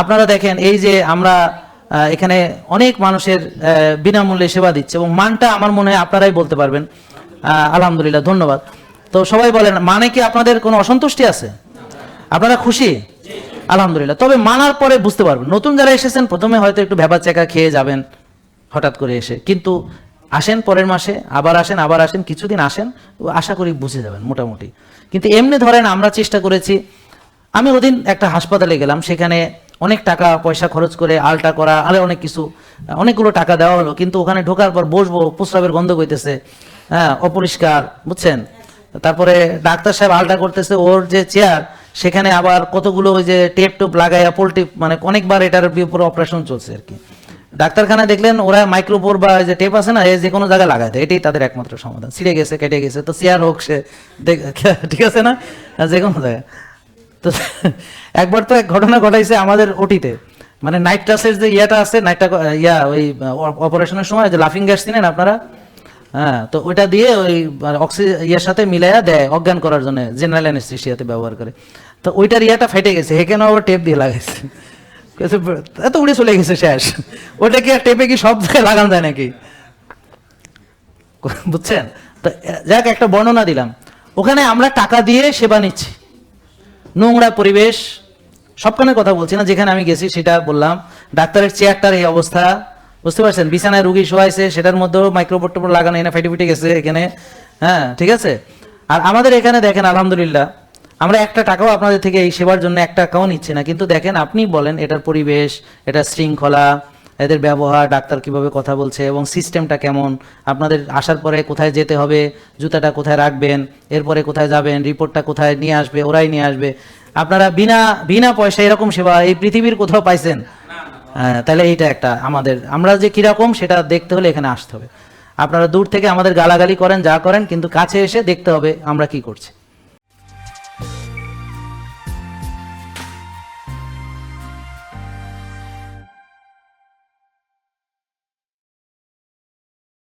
আপনারা দেখেন, এই যে আমরা এখানে অনেক মানুষের বিনামূল্যে সেবা দিচ্ছে এবং মানটা আমার মনে হয় আপনারাই বলতে পারবেন। আলহামদুলিল্লাহ, ধন্যবাদ। তো সবাই বলেন মানে কি আপনাদের কোনো অসন্তুষ্টি আছে? আপনারা খুশি? আলহামদুলিল্লাহ। তবে মানার পরে বুঝতে পারবেন। নতুন যারা এসেছেন, প্রথমে হয়তো একটু ভেবা চেকা খেয়ে যাবেন হঠাৎ করে এসে। কিন্তু আসেন পরের মাসে, আবার আসেন আবার আসেন, কিছুদিন আসেন, আশা করি বুঝে যাবেন মোটামুটি। কিন্তু এমনি ধরেন আমরা চেষ্টা করেছি, আমি ওদিন একটা হাসপাতালে গেলাম, সেখানে অনেক টাকা পয়সা খরচ করে আলটা করা, আরে অনেক কিছু অনেকগুলো টাকা দেওয়া হলো। কিন্তু ওখানে ঢোকার পর বসবো, প্রস্রাবের গন্ধ কইতেছে হ্যাঁ অপরিষ্কার, বুঝছেন? তারপরে ডাক্তার সাহেব আলটা করতেছে, ওর যে চেয়ার সেখানে আবার কতগুলো ওই যে টেপ টোপ লাগাইয়া পোল্টি মানে অনেকবার এটার উপরে অপারেশন চলছে আর কি। ডাক্তারখানা দেখলেন ওরা মাইক্রোপোর বা যে টেপ আছে না এই যে কোনো জায়গায় লাগায় দেয়, এটাই তাদের একমাত্র সমাধান। ছিঁড়ে গেছে, কেটে গেছে, তো চেয়ার হোক সে ঠিক আছে না? যে কোনো জায়গায়। তো একবার তো এক ঘটনা ঘটাইছে আমাদের ওটিতে। মানে নাইট ট্রাসের যে ইয়াটা আছে নাইটটা ইয়া, ওই অপারেশনের সময় যে লাফিং গ্যাস চিনেন আপনারা? হ্যাঁ তো ওইটা দিয়ে ওই অক্সি ইয়ের সাথে মিলাইয়া দেয় অজ্ঞান করার জন্য জেনারেল অ্যানেস্থেশিয়াতে ব্যবহার করে। তো ওইটার ইয়াটা ফেটে গেছে হেকেন আবার টেপ দিয়ে লাগাইছে। এত উড়ে চলে গেছে শেষ। ওটা কি আর টেপে কি সব জায়গায় লাগানো যায় নাকি? বুঝছেন? তো যাক, একটা বর্ণনা দিলাম। ওখানে আমরা টাকা দিয়ে সেবা নিচ্ছি। নোংরা পরিবেশ, সবখানে কথা বলছি না, যেখানে আমি গেছি সেটা বললাম। ডাক্তারের চেয়ারটার এই অবস্থা, বুঝতে পারছেন? বিছানায় রুগী শোয়াইছে, সেটার মধ্যেও মাইক্রোবোর্ড টোপর লাগানো, এনে ফেটে ফেটে গেছে এখানে। হ্যাঁ ঠিক আছে? আর আমাদের এখানে দেখেন, আলহামদুলিল্লাহ, আমরা একটা টাকাও আপনাদের থেকে এই সেবার জন্য এক টাকাও নিচ্ছি না। কিন্তু দেখেন, আপনি বলেন, এটার পরিবেশ, এটার শৃঙ্খলা এদের ব্যবহার ডাক্তার কীভাবে কথা বলছে এবং সিস্টেমটা কেমন আপনাদের আসার পরে কোথায় যেতে হবে জুতাটা কোথায় রাখবেন এরপরে কোথায় যাবেন রিপোর্টটা কোথায় নিয়ে আসবে ওরাই নিয়ে আসবে। আপনারা বিনা বিনা পয়সা এরকম সেবা এই পৃথিবীর কোথাও পাইছেন? হ্যাঁ তাহলে এইটা একটা আমাদের আমরা যে কীরকম সেটা দেখতে হলে এখানে আসতে হবে। আপনারা দূর থেকে আমাদের গালাগালি করেন যা করেন কিন্তু কাছে এসে দেখতে হবে আমরা কি করছি।